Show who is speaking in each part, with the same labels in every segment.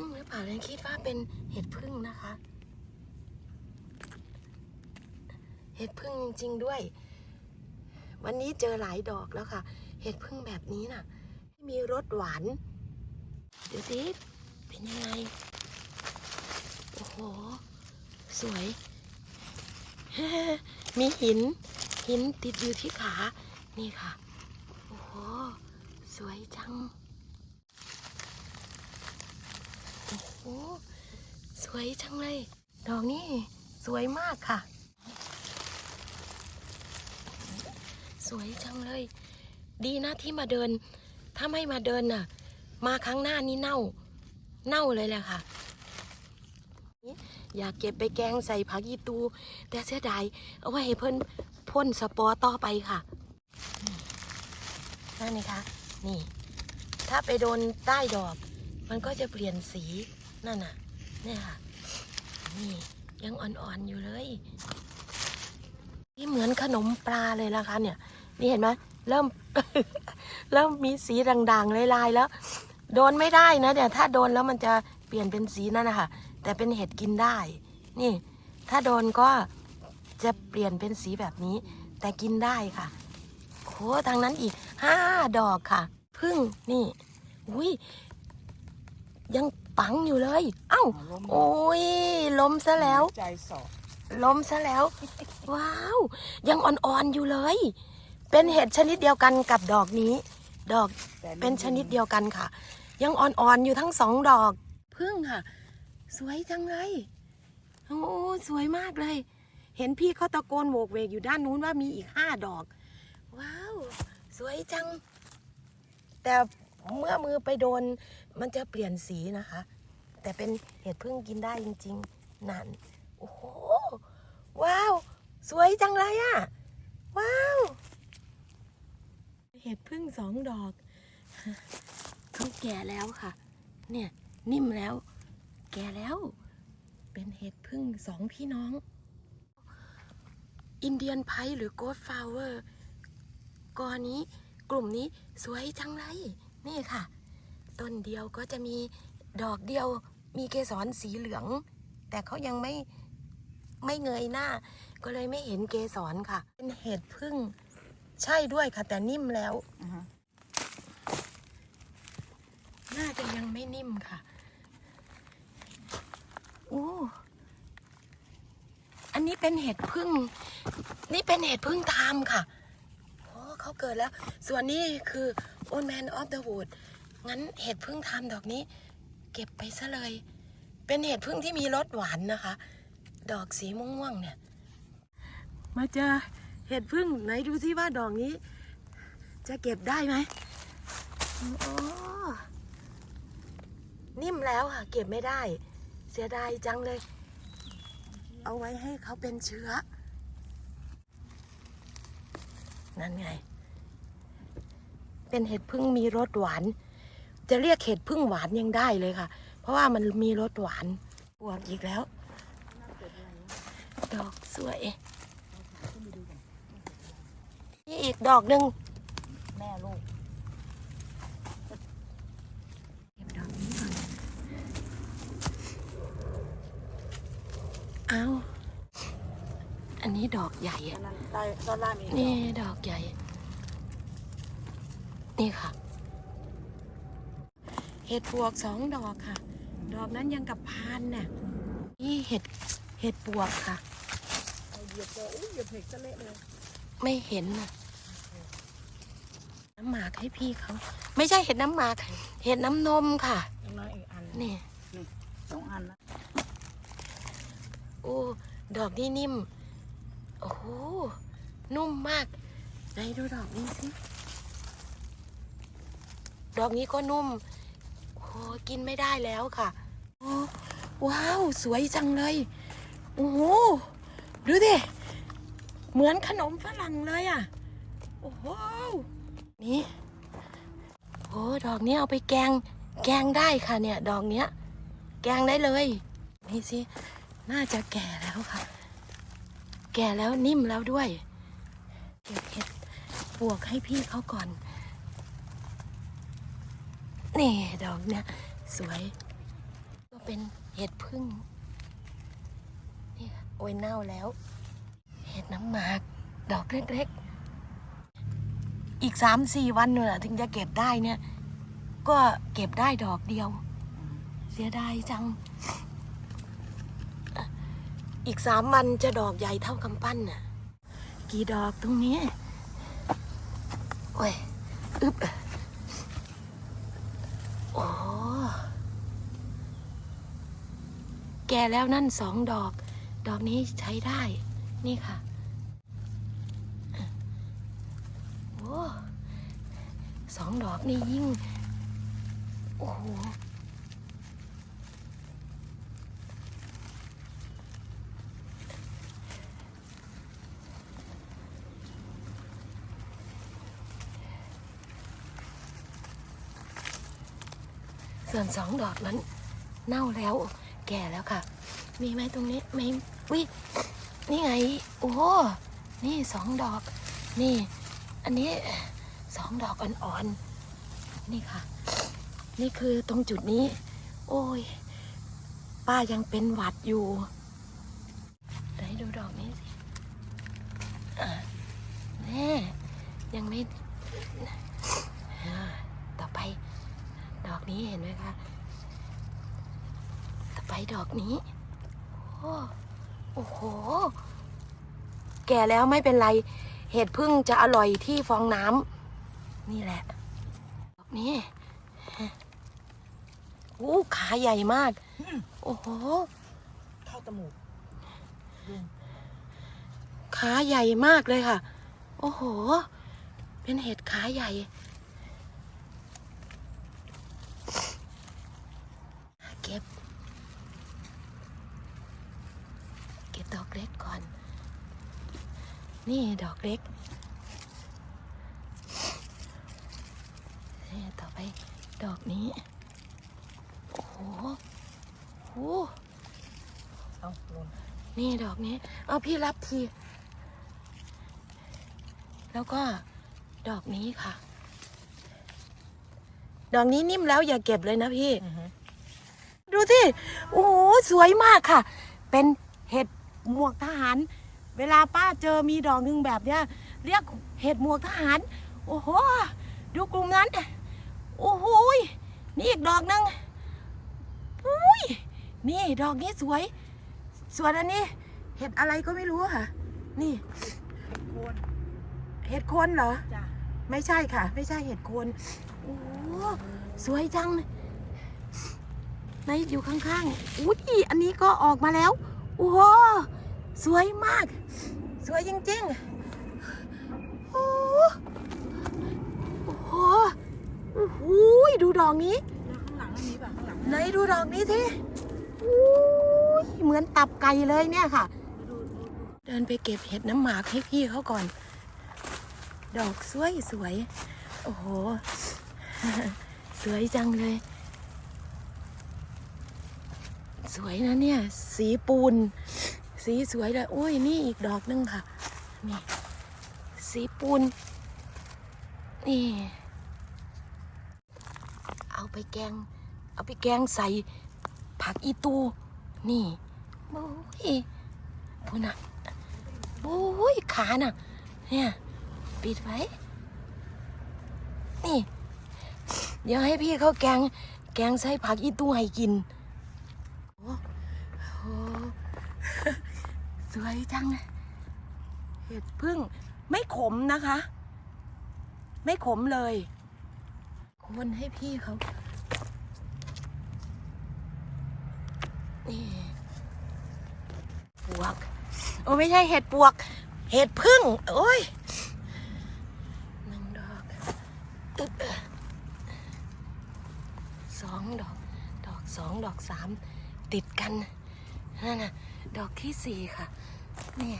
Speaker 1: พึ่งหรือเปล่าเลยคิดว่าเป็นเห็ดพึ่งนะคะ เห็ดพึ่งจริง ๆ ด้วย วันนี้เจอหลายดอกแล้วค่ะ เห็ดพึ่งแบบนี้น่ะ มีรสหวานเดี๋ยวสิเป็นยังไง โอ้โห สวย มีหิน หินติดอยู่ที่ขา นี่ค่ะ โอ้โห สวยจัง โอ้สวยจังเลย ดอกนี้สวยมากค่ะ สวยจังเลย ดีนะที่มาเดิน ถ้าไม่มาเดินน่ะ มาครั้งหน้านี้เน่า เน่าเลยแหละค่ะ อยากเก็บไปแกงใส่ผักยีตู แต่เสียดายเอาไว้ให้เพิ่นพ่นสปอร์ต่อไปค่ะนี่นั่นนี่คะนี่ ถ้าไปโดนใต้ดอก มันก็จะเปลี่ยนสี นั่นน่ะเนี่ยค่ะ นี่ยังอ่อนๆอยู่เลย นี่เหมือนขนมปลาเลยนะคะ เนี่ย นี่เห็นไหมเริ่ม เริ่มมีสีด่างๆลายๆแล้ว โดนไม่ได้นะเนี่ยถ้าโดนแล้วมันจะเปลี่ยนเป็นสีนั่นนะคะแต่เป็นเห็ดกินได้ นี่ ถ้าโดนก็จะเปลี่ยนเป็นสีแบบนี้ แต่กินได้ค่ะโอ้โหทางนั้นอีกห้าดอกค่ะ พึ่งนี่ อุ้ย ยังปังอยู่เลย เอ้า
Speaker 2: ล้ม
Speaker 1: โอ้ยล้มซะแล้ว
Speaker 2: ใจสอบ
Speaker 1: ล้มซะแล้ว ว้าว ยังอ่อนๆอยู่เลย เป็นเห็ดชนิดเดียวกันกับดอกนี้ ดอก
Speaker 2: แต่ไม่
Speaker 1: เป็นชนิดเดียวกันค่ะ ยังอ่อนๆอยู่ทั้งสองดอกพึ่งค่ะ สวยจังเลยโอ้สวยมากเลย เห็นพี่เขาตะโกนโวกเวกอยู่ด้านนู้นว่ามีอีกห้าดอก ว้าว สวยจัง แต่ เมื่อมือไปโดนมันจะเปลี่ยนสีนะคะ แต่เป็นเห็ดพึ่งกินได้จริงๆ นั่น โอ้โห ว้าว สวยจังเลยอะว้าว เห็ดพึ่งสองดอกเขาแก่แล้วค่ะ เนี่ยนิ่มแล้ว แก่แล้ว เป็นเห็ดพึ่งสองพี่น้อง อินเดียนไพหรือโกดฟลาวเวอร์กอนี้กลุ่มนี้สวยจังเลย นี่ค่ะ ต้นเดียวก็จะมีดอกเดียวมีเกสรสีเหลือง แต่เขายังไม่ไม่เงยหน้า ก็เลยไม่เห็นเกสรค่ะ เป็นเห็ดพึ่งใช่ด้วยค่ะ แต่นิ่มแล้ว
Speaker 2: อ่าฮะ
Speaker 1: น่าจะยังไม่นิ่มค่ะโอ้อันนี้เป็นเห็ดพึ่ง นี่เป็นเห็ดพึ่งตามค่ะโอ้เขาเกิดแล้ว ส่วนนี้คือ Old Man of the Wood งั้นเห็ดพึ่งทามดอกนี้ เก็บไปซะเลย เป็นเห็ดพึ่งที่มีรสหวานนะคะ ดอกสีม่วงๆเนี่ย มาเจอเห็ดพึ่งไหนดูซิว่าดอกนี้ จะเก็บได้ไหมโอ้นิ่มแล้วค่ะ เก็บไม่ได้ เสียดายจังเลย เอาไว้ให้เขาเป็นเชื้อ นั่นไง เป็นเห็ดพึ่งมีรสหวาน จะเรียกเห็ดพึ่งหวานยังได้เลยค่ะ เพราะว่ามันมีรสหวานบวกอีกแล้ว ดอกสวยนี่อีกดอกหนึ่ง
Speaker 2: แม่ลูก
Speaker 1: เก็บดอกนี้ก่อนเอาอันนี้ดอกใหญ่
Speaker 2: อั
Speaker 1: อะ
Speaker 2: นนั้นใต้ต้นล่างมี
Speaker 1: นี่ดอกใหญ่ นี่ค่ะ เห็ดปวกสองดอกค่ะ ดอกนั้นยังกับพานน่ะนี่เห็ดเห็ดปวกค่ะ
Speaker 2: เอาเหยียบเจออุ้ยเหยียบเห็กซะเละเลย
Speaker 1: ไม่เห็นน่ะน้ำหมากให้พี่เขา ไม่ใช่เห็ดน้ำหมาก เห็ดน้ำนมค่ะ
Speaker 2: อย่างน้อยอีกอัน
Speaker 1: นี่
Speaker 2: สองอันนะ
Speaker 1: โอ้ดอกนี่นิ่ม โอ้โหนุ่มมากไหนดูดอกนี้สิ ดอกนี้ก็นุ่มโอ้กินไม่ได้แล้วค่ะโอ้ว้าวสวยจังเลยโอ้โหดูดิเหมือนขนมฝรั่งเลยอะโอ้โหนี่โอ้ดอกนี้เอาไปแกง แกงได้ค่ะเนี่ย ดอกเนี้ย แกงได้เลย นี่สิน่าจะแก่แล้วค่ะ แก่แล้วนิ่มแล้วด้วย เก็บเห็ดปวกให้พี่เขาก่อน นี่ดอกเนี่ยสวยเป็นเห็ดพึ่งนี่ค่ะโอ้ยเน่าแล้ว เห็ดน้ำหมาก ดอกเล็กๆ อีกสามสี่วันเนี่ยถึงจะเก็บได้เนี่ย ก็เก็บได้ดอกเดียว เสียดายจัง อีกสามวันจะดอกใหญ่เท่ากำปั้นน่ะ กี่ดอกตรงนี้โอ้ยอึ๊บโอ้ แก่แล้วนั่นสองดอก ดอกนี้ใช้ได้ นี่ค่ะ โอ้สองดอกนี่ยิ่ง โอ้โหส่วนสองดอกนั้นเน่าแล้ว แก่แล้วค่ะ มีไหมตรงนี้ไม่วินี่ไง โอ้นี่สองดอก นี่ อันนี้สองดอกอ่อนๆ นี่ค่ะ นี่คือตรงจุดนี้ โอ้ย ป้ายังเป็นหวัดอยู่ไหนดูดอกนี้สิแน่ยังไม่ ต่อไป ดอกนี้เห็นไหมคะ ต่อไปดอกนี้โอ้โอ้โห แก่แล้วไม่เป็นไร เห็ดพึ่งจะอร่อยที่ฟองน้ำนี่แหละ ดอกนี้โอ้ขาใหญ่มาก โอ้โห
Speaker 2: เข้าจมูก
Speaker 1: ขาใหญ่มากเลยค่ะ โอ้โห เป็นเห็ดขาใหญ่ เก็บ เก็บดอกเล็กก่อน นี่ดอกเล็กนี่ต่อไปดอกนี้ โอ้โหโอ้โห
Speaker 2: เอาลง
Speaker 1: นี่ดอกนี้ เอาพี่รับที แล้วก็ดอกนี้ค่ะ ดอกนี้นิ่มแล้วอย่าเก็บเลยนะพี่ ดูสิโอ้โหสวยมากค่ะ เป็นเห็ดหมวกทหาร เวลาป้าเจอมีดอกหนึ่งแบบเนี้ยเรียกเห็ดหมวกทหาร โอ้โห ดูกลุ่มนั้น โอ้โหยนี่อีกดอกหนึ่งอุ้ยนี่ดอกนี้สวย ส่วนอันนี้ เห็ดอะไรก็ไม่รู้ค่ะ นี่
Speaker 2: โคน
Speaker 1: เห็ดโคนเหรอ
Speaker 2: จ้ะ
Speaker 1: ไม่ใช่ค่ะ ไม่ใช่เห็ดโคนโอ้โหสวยจังไหนอยู่ข้างๆ อุ้ยอันนี้ก็ออกมาแล้ว โอ้โห สวยมาก สวยจริงๆ โอ้โหโอ้โหโอ้โหดูดอกนี้
Speaker 2: แล้วข้างหลังอันนี้ป่ะข้างหลัง
Speaker 1: ไหนดูดอกนี้สิอุ้ยเหมือนตับไก่เลยเนี่ยค่ะ
Speaker 2: ดูดูดู
Speaker 1: เดินไปเก็บเห็ดน้ำหมากให้พี่เขาก่อน ดอกสวยสวย โอ้โห สวยจังเลย สวยนะเนี่ย สีปูน สีสวยเลยโอ้ยนี่อีกดอกนึงค่ะ นี่ สีปูน นี่ เอาไปแกง เอาไปแกงใส่ผักอีตู นี่โอ้ยพูน่ะโอ้ยขาน่ะ เนี่ย ปิดไว้ นี่ เดี๋ยวให้พี่เขาแกง แกงใส่ผักอีตูให้กิน โอ้โห สวยจังเห็ดพึ่งไม่ขมนะคะ ไม่ขมเลยคนให้พี่เขานี่ปวก โอ้ไม่ใช่เห็ดปวก เห็ดพึ่ง โอ้ยหนึ่งดอกอึบสองดอก ดอกสองดอกสามติดกัน นั่นน่ะดอกที่สี่ค่ะ นี่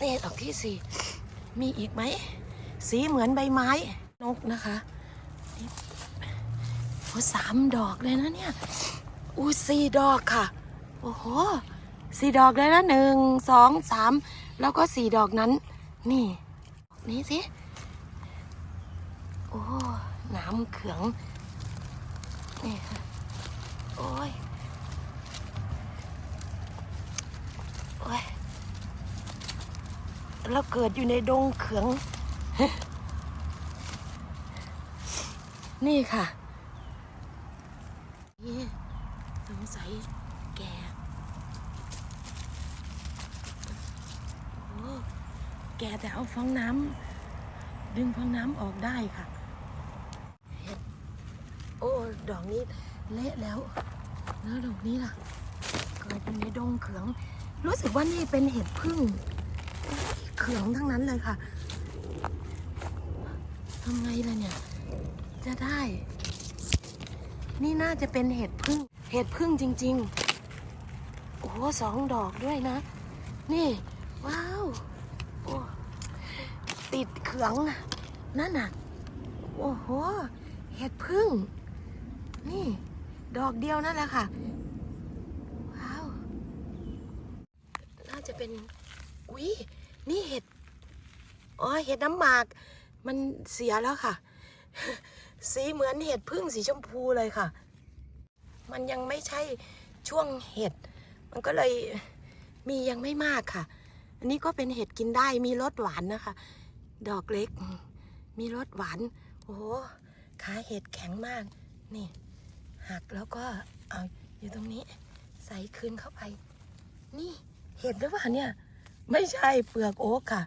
Speaker 1: นี่ดอกที่สี่ มีอีกไหม สีเหมือนใบไม้ นกนะคะนี่โอ้สามดอกเลยนะเนี่ย อู้สี่ดอกค่ะ โอ้โหสี่ดอกเลยนะหนึ่งสองสามแล้วก็สี่ดอกนั้น นี่ นี้สิ โอ้น้ำเขือง นี่ค่ะ โอ้ย โอ้ย เราเกิดอยู่ในดงเขือง นี่ค่ะ นี่สงสัยแกโอ้แกแต่เอาฟองน้ำดึงฟองน้ำออกได้ค่ะ โอ้ ดอกนี้ เละแล้วแล้วดอกนี้ล่ะเกิดอยู่ในดงเขือง รู้สึกว่านี่เป็นเห็ดพึ่งเขืองทั้งนั้นเลยค่ะทำไงล่ะเนี่ย จะได้ นี่น่าจะเป็นเห็ดพึ่ง เห็ดพึ่งจริง ๆ โอ้โหสองดอกด้วยนะ นี่ ว้าวโอ้ติดเขืองนะนั่นน่ะ โอ้โห เห็ดพึ่ง นี่ ดอกเดียวนั่นแหละค่ะ ว้าว น่าจะเป็น อุ๊ยนี่เห็ด อ๋อ เห็ดน้ำหมาก มันเสียแล้วค่ะ สีเหมือนเห็ดพึ่งสีชมพูเลยค่ะ มันยังไม่ใช่ช่วงเห็ด มันก็เลยมียังไม่มากค่ะ อันนี้ก็เป็นเห็ดกินได้ มีรสหวานนะคะ ดอกเล็ก มีรสหวาน โอ้โห ขาเห็ดแข็งมาก นี่ หักแล้วก็เอาอยู่ตรงนี้ ใส่คืนเข้าไป นี่เห็นหรือเปล่าเนี่ย ไม่ใช่เปลือกโอ๊กค่ะ